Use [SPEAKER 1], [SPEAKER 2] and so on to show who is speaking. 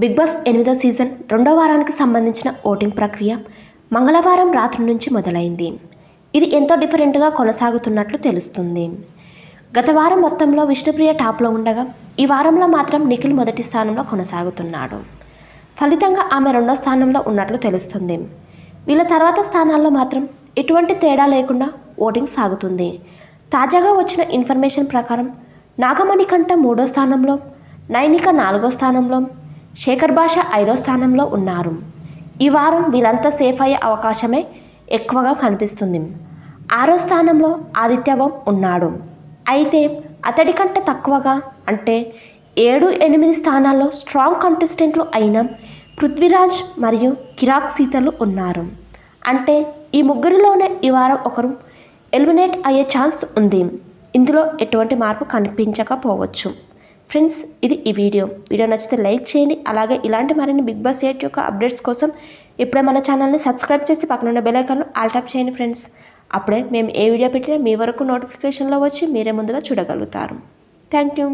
[SPEAKER 1] Big boss ఎనిమిదో season రెండో వారానికి సంబంధించిన ఓటింగ్ ప్రక్రియ మంగళవారం రాత్రి నుంచి మొదలైంది. ఇది ఎంతో డిఫరెంట్గా కొనసాగుతున్నట్లు తెలుస్తుంది. గత వారం మొత్తంలో విష్ణుప్రియ టాప్లో ఉండగా ఈ వారంలో మాత్రం నిఖిల్ మొదటి స్థానంలో కొనసాగుతున్నాడు. ఫలితంగా ఆమె రెండో స్థానంలో ఉన్నట్లు తెలుస్తుంది. వీళ్ళ తర్వాత స్థానాల్లో మాత్రం ఎటువంటి తేడా లేకుండా ఓటింగ్ సాగుతుంది. తాజాగా వచ్చిన ఇన్ఫర్మేషన్ ప్రకారం నాగమణికంఠ మూడో స్థానంలో నైనిక నాలుగో స్థానంలో శేఖర్ భాష ఐదో స్థానంలో ఉన్నారు. ఈ వారం వీళ్ళంతా సేఫ్ అయ్యే అవకాశమే ఎక్కువగా కనిపిస్తుంది. ఆరో స్థానంలో ఆదిత్యవం ఉన్నాడు. అయితే అతడి కంటే తక్కువగా అంటే ఏడు ఎనిమిది స్థానాల్లో స్ట్రాంగ్ కంటెస్టెంట్లు అయిన పృథ్వీరాజ్ మరియు కిరాక్ సీతలు ఉన్నారు. అంటే ఈ ముగ్గురిలోనే ఈ వారం ఒకరు ఎలిమినేట్ అయ్యే ఛాన్స్ ఉంది. ఇందులో ఎటువంటి మార్పు కనిపించకపోవచ్చు. ఫ్రెండ్స్ ఇది ఈ వీడియో. వీడియో నచ్చితే లైక్ చేయండి. అలాగే ఇలాంటి మరిన్ని బిగ్ బాస్ ఎయిట్ యొక్క అప్డేట్స్ కోసం ఇప్పుడే మన ఛానల్ని సబ్స్క్రైబ్ చేసి పక్కన ఉన్న బెల్ ఆల్ ట్యాప్ చేయండి ఫ్రెండ్స్. అప్పుడే మేము ఏ వీడియో పెట్టినా మీ వరకు నోటిఫికేషన్లో వచ్చి మీరే ముందుగా చూడగలుగుతారు. Thank you.